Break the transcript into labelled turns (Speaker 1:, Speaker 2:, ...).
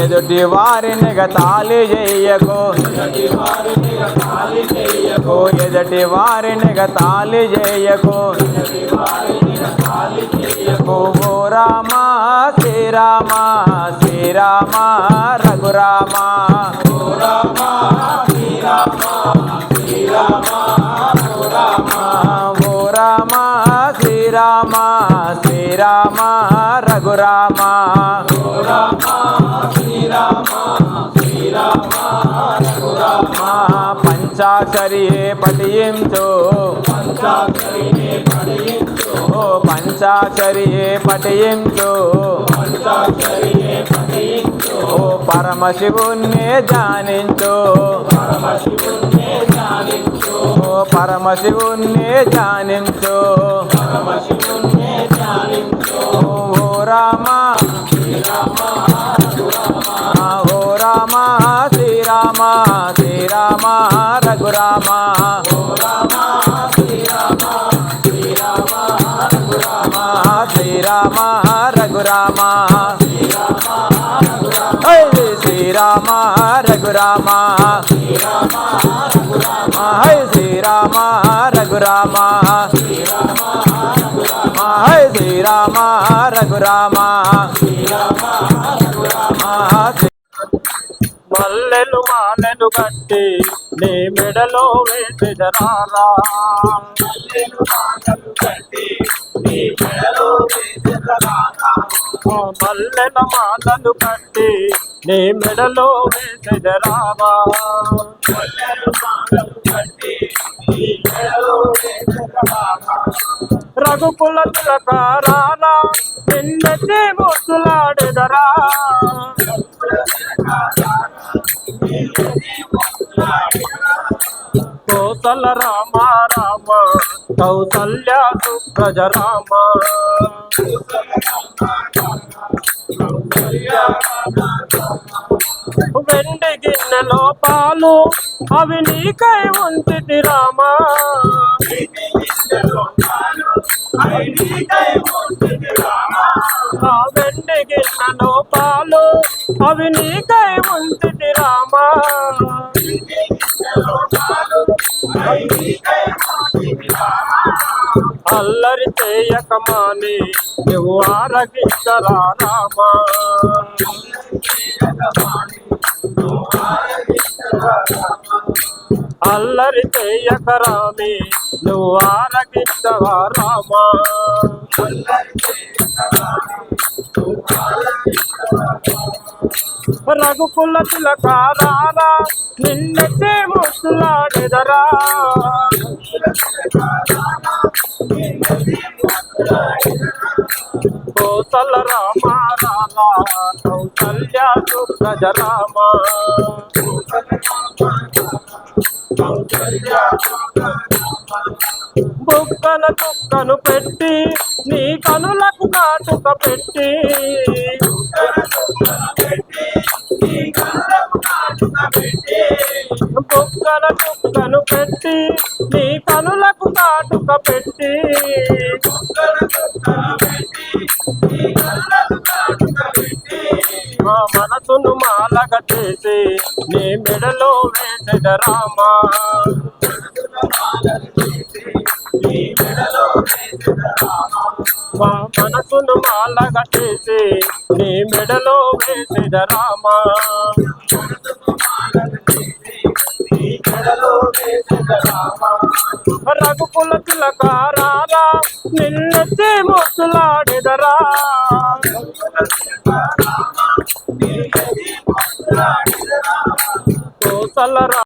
Speaker 1: ఎదుటి వారిని గతాలి చెయ్యకు ఓ ఎదుటి వారిని గతాలి చేయకు. ఓ ఓ రామ శ్రీరామ శ్రీరామ రఘురామ ఓ రామ శ్రీరామ శ్రీరామ రఘురామ మా పంచాక్షరి పఠించు. ఓ పంచాక్షరి పఠించు. ఓ పరమశివుణ్ణే జానించు ఓ పరమశివుణ్ణి జానించు రఘురామ. శ్రీరామ రఘురామ. శ్రీరామ రఘురామ. హై శ్రీరామ రఘురామ. హై శ్రీరామ రఘురామ. మల్లెలు మాలెలు కట్టి నీ మెడలో వేసిదరారా ఆ మల్లెల మాలలు కట్టి నీ మెడలో వేసిదరారా రఘుకుల తిలకారాలా నిన్నెత్తి ముద్దులాడెదరా కోసల రామ రామ కౌసల్య సుప్రజ రామ వెండి గిన్నెలో పాలు అవి నీకై ఉంచితి రామ. వెండి గిన్నెలో పాలు అవి నీకై కమాని నువ్వు ఆరగించరా రామా అల్లరి చేయకరామి నువ్వు ఆరగించవా రామా రఘుకుల తిలకారారా నిన్నెత్తే ముసులాడెదరా. కోసల రామ కౌసల్య రామ బుక్కల చుక్కను పెట్టి నీ కనులకు కాటుక పెట్టి. బుక్కల చుక్కను పెట్టి నీ కనులకు కాటుక పెట్టి. మా మనసును మాలగ చేసి నీ మెడలో వేసెద రామా. మా మనసును మాలగ చేసి నీ మెడలో వేసెద రామా. రఘుకుల తిలకారారా నిన్నెత్తి ముసులాడెదరా. కోసల రా